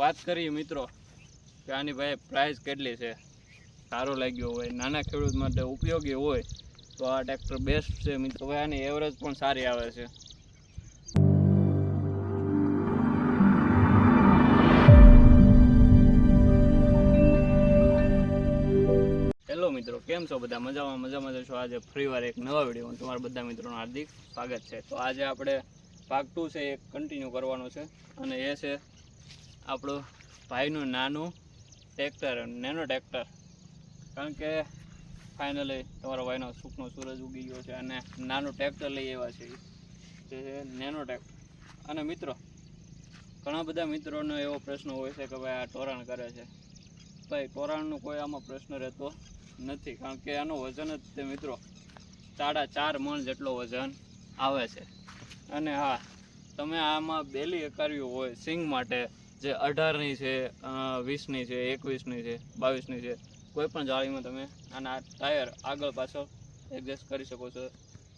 વાત કરીએ મિત્રો કે આની ભાઈ પ્રાઇસ કેટલી છે? સારું લાગ્યો હોય. નાના ખેડૂત માટે ઉપયોગી હોય તો આ ટ્રેક્ટર બેસ્ટ છે મિત્રો. ભાઈ આની એવરેજ પણ સારી આવે છે. હેલો મિત્રો, કેમ છો બધા? મજામાં મજામાં છો? આજે ફરીવાર એક નવા વિડીયોમાં તમારા બધા મિત્રોનું હાર્દિક સ્વાગત છે. તો આજે આપણે પાક ટુ છે એ કન્ટિન્યુ કરવાનો છે. અને એ છે આપણું ભાઈનું નાનું ટ્રેક્ટર નેનો ટ્રેક્ટર કારણ કે ફાઇનલી તમારા ભાઈનો સુખનો સૂરજ ઉગી ગયો છે અને નાનું ટ્રેક્ટર લઈ આવ્યા છે જે નેનો ટ્રેક્ટર અને મિત્રો, ઘણા બધા મિત્રોનો એવો પ્રશ્ન હોય છે કે ભાઈ આ ટોરાણ કરે છે. ભાઈ ટોરાણનો કોઈ આમાં પ્રશ્ન રહેતો નથી. કારણ કે આનું વજન જ તે મિત્રો સાડા ચાર મણ જેટલો વજન આવે છે. અને હા, તમે આમાં બેલી એકાર્યું હોય સિંગ માટે જે અઢારની છે વીસની છે, એકવીસની છે, બાવીસની છે કોઈ પણ જાળીમાં તમે આના ટાયર આગળ પાછળ એડજસ્ટ કરી શકો છો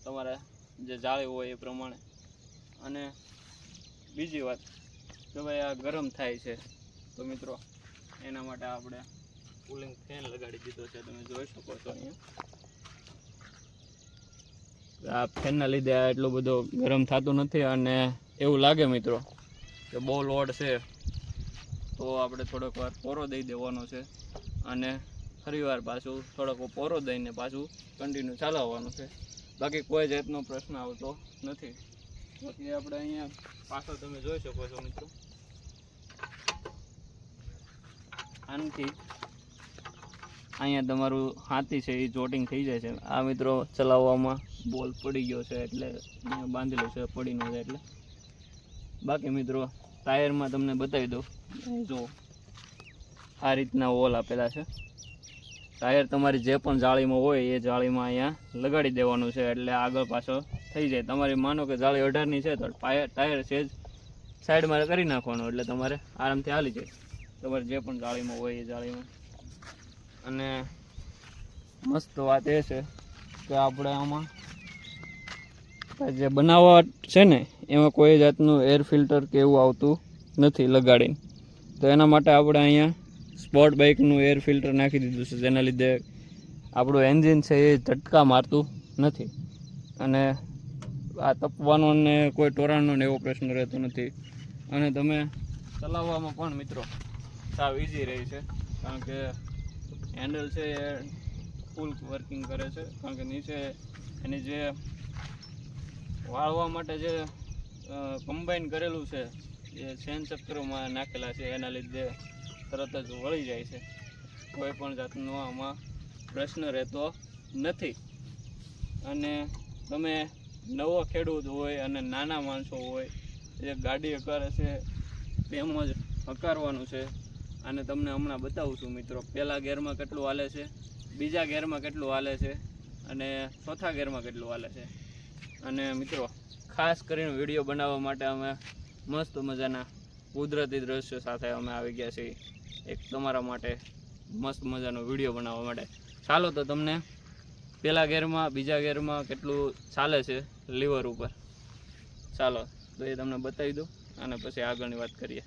તમારા જે જાળી હોય એ પ્રમાણે. અને બીજી વાત કે ભાઈ આ ગરમ થાય છે, તો મિત્રો એના માટે આપણે કુલિંગ ફેન લગાડી દીધો છે, તમે જોઈ શકો છો અહીંયા. આ ફેનના લીધે આ એટલું બધું ગરમ થતું નથી અને એવું લાગે મિત્રો કે બહુ લોડ છે. તો આપણે થોડોક વાર પોરો દઈ દેવાનો છે. અને ફરીવાર પાછું થોડોક પોરો દઈને પાછું કન્ટિન્યુ ચલાવવાનું છે. બાકી કોઈ જાતનો પ્રશ્ન આવતો નથી. બાકી આપણે અહીંયા પાછળ તમે જોઈ શકો છો મિત્રો. આનાથી અહીંયા તમારું હાથી છે એ જોટિંગ થઈ જાય છે. આ મિત્રો ચલાવવામાં બોલ પડી ગયો છે એટલે અહીંયા બાંધેલો છે, પડી ન જાય એટલે. બાકી મિત્રો, ટાયરમાં તમને બતાવી દઉં. જો, આ રીતના વોલ આપેલા છે. ટાયર તમારી જે પણ જાળીમાં હોય એ જાળીમાં અહીંયા લગાડી દેવાનું છે, એટલે આગળ પાછળ થઈ જાય. તમારી માનો કે જાળી અઢારની છે, તો ટાયર ટાયર છે જ સાઈડમાં કરી નાખવાનું, એટલે તમારે આરામથી હાલી જાય. તમારે જે પણ જાળીમાં હોય એ જાળીમાં. અને મસ્ત વાત એ છે કે આપણે આમાં જે બનાવટ છે ને, એમાં કોઈ જાતનું એર ફિલ્ટર કે એવું આવતું નથી લગાડીને. તો એના માટે આપણે અહીંયા સ્પોર્ટ બાઇકનું એર ફિલ્ટર નાખી દીધું છે, જેના લીધે આપણું એન્જિન છે એ ઝટકા મારતું નથી. અને આ તપવાનો ને કોઈ ટોરાણનો ને એવો પ્રશ્ન રહેતો નથી. અને તમે ચલાવવામાં પણ મિત્રો સાવ ઇઝી રહી છે, કારણ કે હેન્ડલ છે એ ફૂલ વર્કિંગ કરે છે, કારણ કે નીચે એની જે વાળવા માટે જે કમ્બાઈન કરેલું છે એ સેન ચક્રમાં નાખેલા છે, એના લીધે તરત જ વળી જાય છે. કોઈ પણ જાતનો આમાં પ્રશ્ન રહેતો નથી. અને તમે નવો ખેડૂત હોય અને નાના માણસો હોય જે ગાડી હકારે છે તેમજ હકારવાનું છે. અને તમને હમણાં બતાવું છું મિત્રો, પહેલા ગેરમાં કેટલું હાલે છે, બીજા ગેરમાં કેટલું હાલે છે, અને ચોથા ગેરમાં કેટલું હાલે છે. અને મિત્રો, ખાસ કરીને વીડિયો બનાવવા માટે અમે મસ્ત મજાના કુદરતી દ્રશ્યો સાથે અમે આવી ગયા છીએ. એક તમારા માટે મસ્ત મજાનો વીડિયો બનાવવા માટે. ચાલો તો તમને પહેલા ગેરમાં બીજા ગેરમાં કેટલું ચાલે છે લીવર ઉપર? ચાલો, તો એ તમને બતાવી દઉં અને પછી આગળની વાત કરીએ.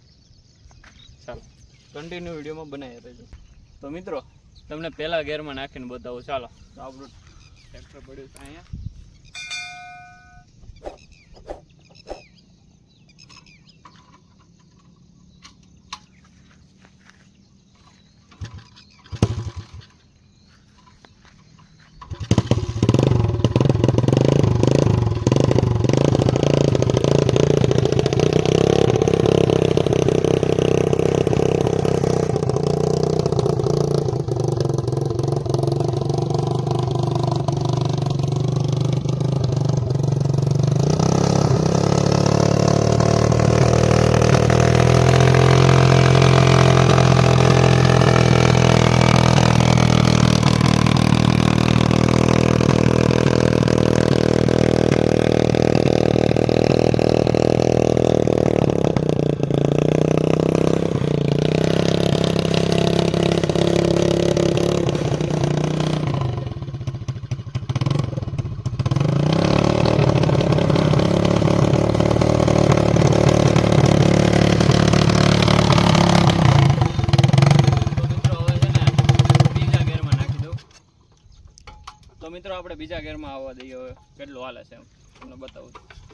ચાલો કન્ટિન્યુ વિડીયોમાં બનાવી રહેજો. તો મિત્રો, તમને પહેલા ગેરમાં નાખીને બતાવું. ચાલો. તો આપણું ટ્રેક્ટર પડ્યું છે અહીંયા. બીજા ગેરમાં આવવા દઈએ હવે કેટલું હાલે છે એમ તમને બતાવું છું.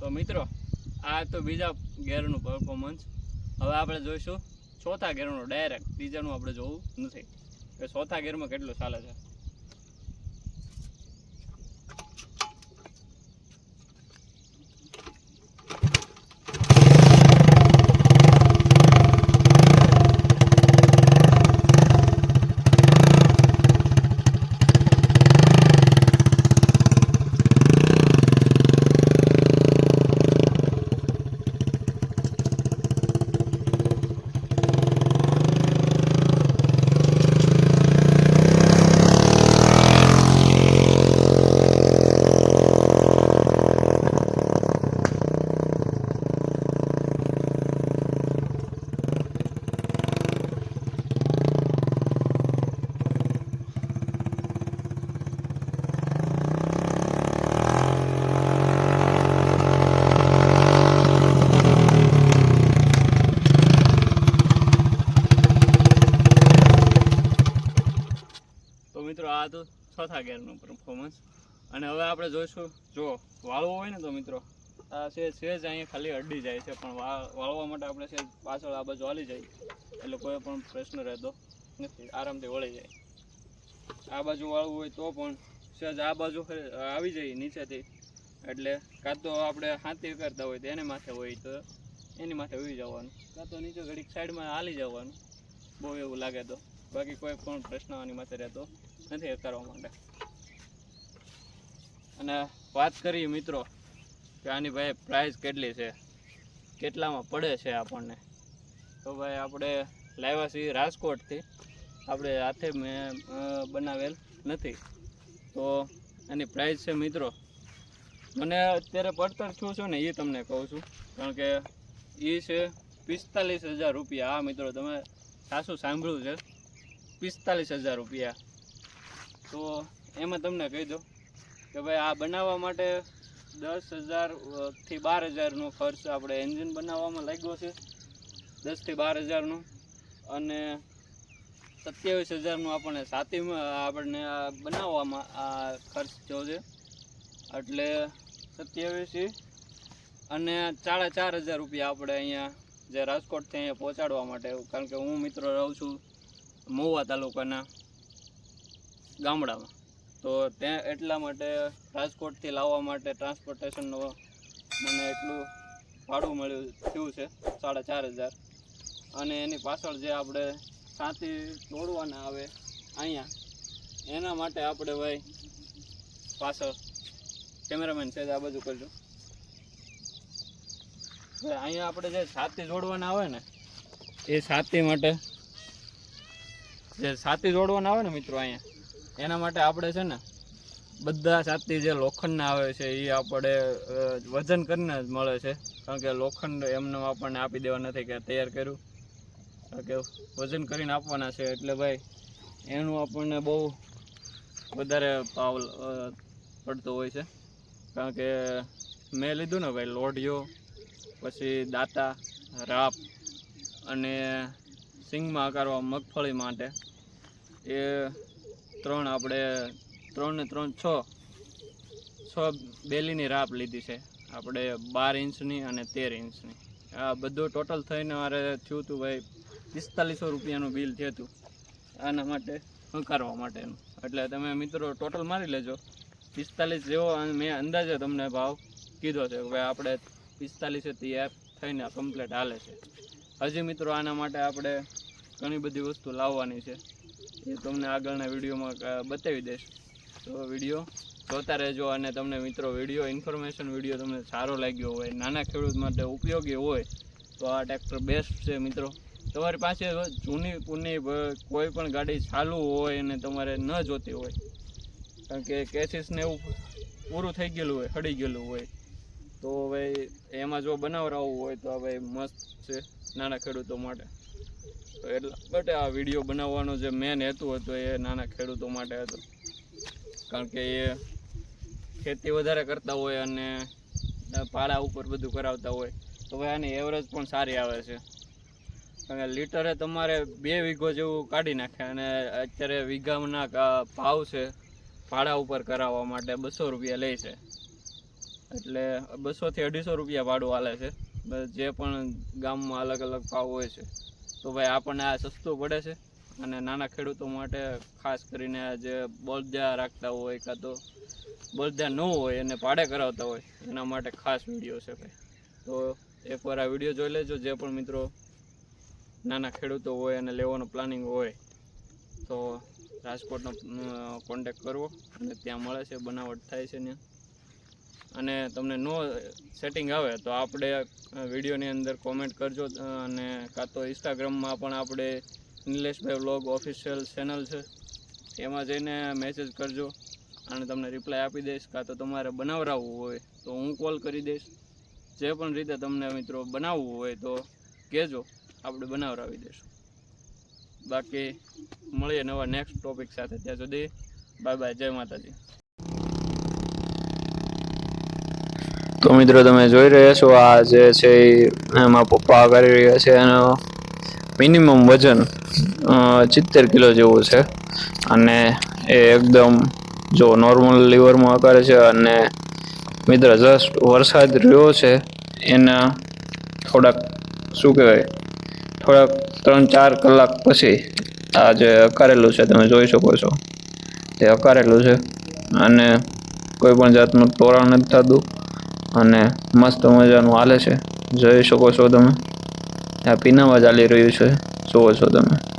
તો મિત્રો આ તો બીજા ગેરનું પરફોર્મન્સ હવે આપણે જોઈશું ચોથા ગેરનું ડાયરેક્ટ ત્રીજાનું આપણે જોવું નથી. કે ચોથા ગેરમાં કેટલું ચાલે છે તો મિત્રો આ તો ગેરનું પરફોર્મન્સ અને હવે આપણે જોઈશું, જો વાળવો હોય ને તો મિત્રો, આ છે સેજ અહીંયા ખાલી અડી જાય છે, પણ વાળવા માટે આપણે સેજ પાછળ આ બાજુ હાલી જાય એટલે કોઈ પણ પ્રશ્ન રહેતો નથી, આરામથી વળી જાય. આ બાજુ વાળવું હોય તો પણ સહેજ આ બાજુ આવી જાય નીચેથી. એટલે કાં તો આપણે હાથી કરતા હોય તો એને માથે હોય તો એની માથે ઉઈ જવાનું. કાં તો નીચે ઘડીક સાઈડમાં હાલી જવાનું. બહુ એવું લાગે તો. બાકી કોઈ પણ પ્રશ્ન આની માથે રહેતો નથી કરવા માટે. અને વાત કરીએ મિત્રો કે આની ભાઈ પ્રાઇસ કેટલી છે? કેટલામાં પડે છે આપણને? તો ભાઈ આપણે લાવ્યા છીએ રાજકોટથી. આપણે હાથે મેં બનાવેલ નથી. તો એની પ્રાઇસ છે મિત્રો. મને અત્યારે પડતર છું છું ને એ તમને કહું છું. કારણ કે એ છે પિસ્તાલીસ હજાર રૂપિયા. હા મિત્રો, તમે સાસું સાંભળ્યું છે. પિસ્તાલીસ હજાર રૂપિયા. તો એમાં તમને કહી દો કે ભાઈ આ બનાવવા માટે દસ હજારથી બાર હજારનો ખર્ચ આપણે એન્જિન બનાવવામાં લાગ્યો છે. દસથી બાર હજારનો. અને સત્યાવીસ હજારનું આપણને સાતીમાં આપણને આ બનાવવામાં આ ખર્ચ થયો છે. એટલે સત્યાવીસ અને સાડા ચાર હજાર રૂપિયા આપણે અહીંયા જે રાજકોટથી અહીંયા પહોંચાડવા માટે, કારણ કે હું મિત્રો રહું છું મહુવા તાલુકાના ગામડામાં. તો ત્યાં એટલા માટે રાજકોટથી લાવવા માટે ટ્રાન્સપોર્ટેશનનો મને એટલું ભાડું મળ્યું, થયું છે, સાડા ચાર હજાર. અને એની પાછળ જે આપણે સાથી દોડવાના આવે અહીંયા, એના માટે આપણે ભાઈ પાછળ કેમેરામેન છે, આ બાજુ કરજો. અહીંયા આપણે જે સાથી જોડવાના આવે ને, એ સાથી માટે, જે સાથી જોડવાના આવે ને મિત્રો અહીંયા એના માટે આપણે છે ને બધા સાથી જે લોખંડના આવે છે એ આપણે વજન કરીને જ મળે છે. કારણ કે લોખંડ એમને આપણને આપી દેવા નથી કે તૈયાર કર્યું. કારણ કે વજન કરીને આપવાના છે, એટલે ભાઈ, એનું આપણને બહુ વધારે ભાવ પડતો હોય છે. કારણ કે મેં લીધું ને ભાઈ, લોઢિયો, પછી દાતા, રાપ અને સિંગમાં કરવા મગફળી માટે. એ ત્રણ આપણે ત્રણ ને ત્રણ છ છ બેલીની રાપ લીધી છે. આપણે બાર ઇંચની અને તેર ઇંચની. આ બધું ટોટલ થઈને મારે થયું હતું ભાઈ પિસ્તાલીસો રૂપિયાનું બિલ થયું હતું. આના માટે, હંકારવા માટેનું. એટલે તમે મિત્રો ટોટલ મારી લેજો. પિસ્તાલીસ જેવો મેં અંદાજે તમને ભાવ કીધો છે. ભાઈ આપણે પિસ્તાલીસેથી એપ થઈને કમ્પ્લીટ હાલે છે. હજી મિત્રો આના માટે આપણે ઘણી બધી વસ્તુ લાવવાની છે. એ તમને આગળના વિડીયોમાં બતાવી દઈશ. તો વીડિયો જોતા રહેજો અને તમને મિત્રો, વીડિયો ઇન્ફોર્મેશન વીડિયો તમને સારો લાગ્યો હોય, નાના ખેડૂત માટે ઉપયોગી હોય, તો આ ટ્રેક્ટર બેસ્ટ છે મિત્રો. તમારી પાસે જૂની પૂની કોઈ પણ ગાડી ચાલુ હોય અને તમારે ન જોતી હોય, કારણ કે કેસીસને એવું પૂરું થઈ ગયેલું હોય, હળી ગયેલું હોય, તો હવે એમાં જો બનાવરાવવું હોય તો હવે મસ્ત છે નાના ખેડૂતો માટે. તો એટલા માટે આ વીડિયો બનાવવાનો જે મેન હેતુ હતો એ નાના ખેડૂતો માટે હતો. કારણ કે એ ખેતી વધારે કરતા હોય અને ભાડા ઉપર બધું કરાવતા હોય. તો ભાઈ આની એવરેજ પણ સારી આવે છે. કારણ કે લીટરે તમારે બે વીઘો જેવું કાઢી નાખે અને અત્યારે વીઘાના ભાવ છે ભાડા ઉપર કરાવવા માટે બસો રૂપિયા લે છે. એટલે બસોથી અઢીસો રૂપિયા ભાડું હાલે છે. જે પણ ગામમાં અલગ અલગ ભાવ હોય છે. તો ભાઈ આપણને આ સસ્તું પડે છે. અને નાના ખેડૂતો માટે ખાસ કરીને આ જે બળદા રાખતા હોય કાં તો બળદા ન હોય એને ભાડે કરાવતા હોય, એના માટે ખાસ વીડિયો છે ભાઈ. તો એકવાર આ વીડિયો જોઈ લેજો, જે પણ મિત્રો નાના ખેડૂતો હોય અને લેવાનો પ્લાનિંગ હોય, તો રાજકોટનો કોન્ટેક કરવો. અને ત્યાં મળે છે, બનાવટ થાય છે ત્યાં. અને તમને નો સેટિંગ આવે તો આપણે વિડીયોની અંદર કોમેન્ટ કરજો અને કાં તો ઇન્સ્ટાગ્રામમાં પણ આપણે નિલેશભાઈ વ્લોગ ઓફિશિયલ ચેનલ છે. એમાં જઈને મેસેજ કરજો અને તમને રિપ્લાય આપી દઈશ. કાં તો તમારે બનાવરાવવું હોય તો હું કોલ કરી દઈશ. જે પણ રીતે તમને મિત્રો બનાવવું હોય તો કહેજો. આપણે બનાવરાવી દઈશું. બાકી મળીએ નવા નેક્સ્ટ ટોપિક સાથે. ત્યાં સુધી બાય બાય જય માતાજી. તો મિત્રો તમે જોઈ રહ્યા છો, આ જે છે એ એમાં પપ્પા કરી રહ્યા છે એનો મિનિમમ વજન સિત્તેર કિલો જેવું છે. અને એ એકદમ જો નોર્મલ લીવરમાં કરે છે અને મિત્ર જસ્ટ વરસાદ રહ્યો છે, એના થોડાક શું કહેવાય, થોડાક ત્રણ ચાર કલાક પછી આ જે અકારેલું છે, તમે જોઈ શકો છો. તે અકારેલું છે અને કોઈ પણ જાતનું તોરણ નથી થતું. અને મસ્ત મજાનું હાલે છે. જોઈ શકો છો તમે. આ પીનામાં ચાલી રહ્યું છે. જુઓ છો તમે.